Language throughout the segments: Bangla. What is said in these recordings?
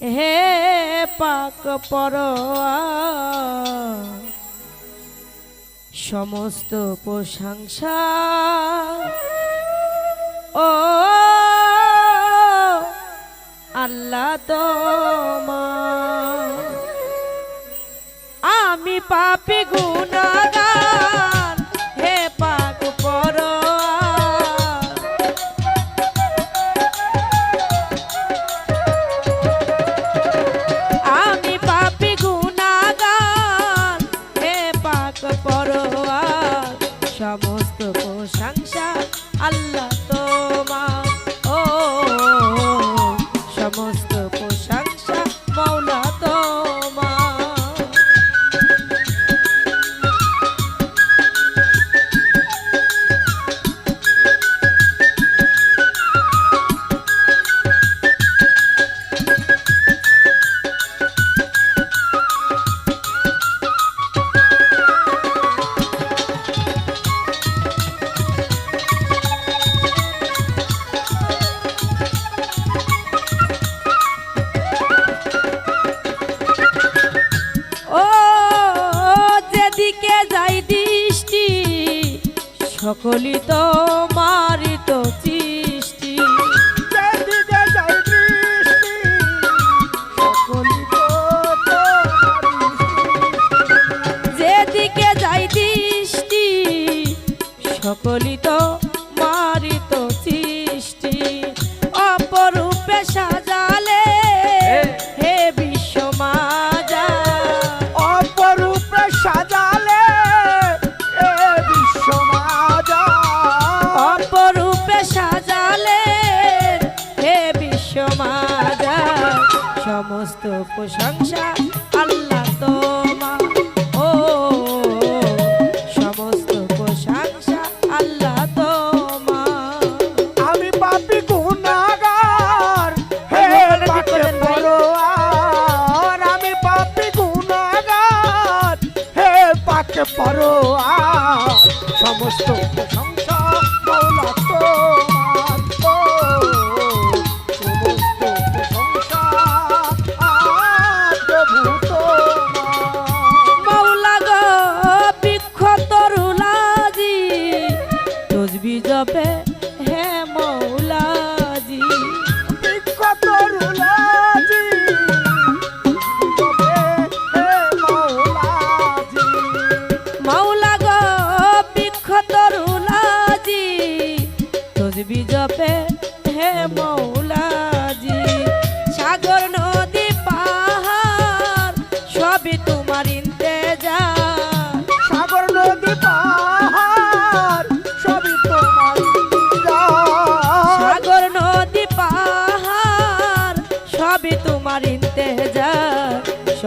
হে পাক পর সমস্ত প্রশংসা ও আল্লাহ তোমা আমি পাপি গুনা সকলি তো মারিত সৃষ্টি। যেদিকে যাই দৃষ্টি সকলি তো মারিত সমস্ত প্রশংসা। জপে হে মৌলাজি। কত রুলাজি মৌলা গো বিক্ষত রুলাজি। তসবি জপে হে মৌলাজি। সাগর নদী পাহাড় সবই তোমার ইন্তেজা সাগর নদী পাহাড়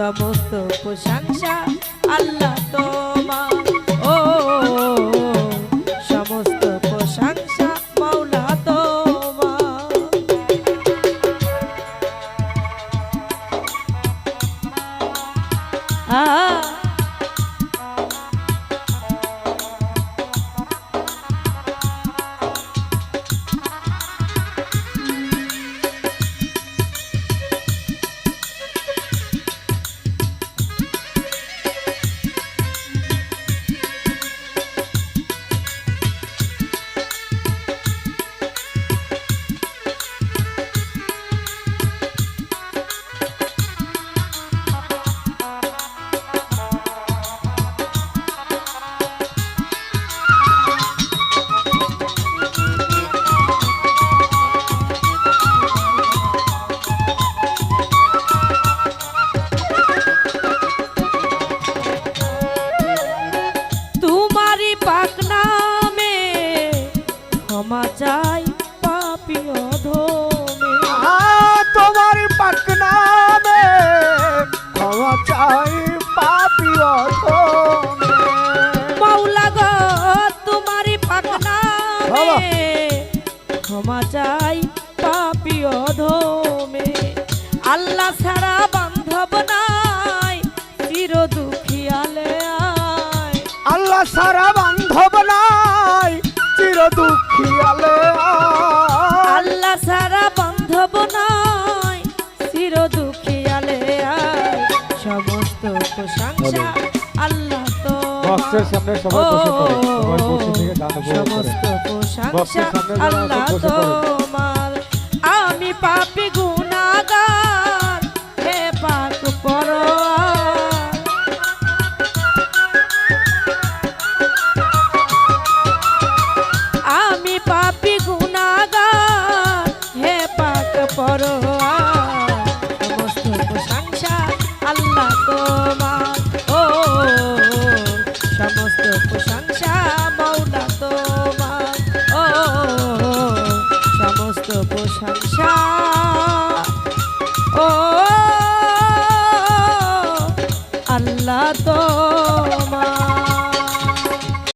সমস্ত প্রশংসা আল্লাহ তোমার আল্লাহ তো বক্সের সামনে সবাই বসে পড়ে। সবাই বসে থেকে গান উপভোগ করে বক্সের সামনে আল্লাহ পড়ে। 这波强杀。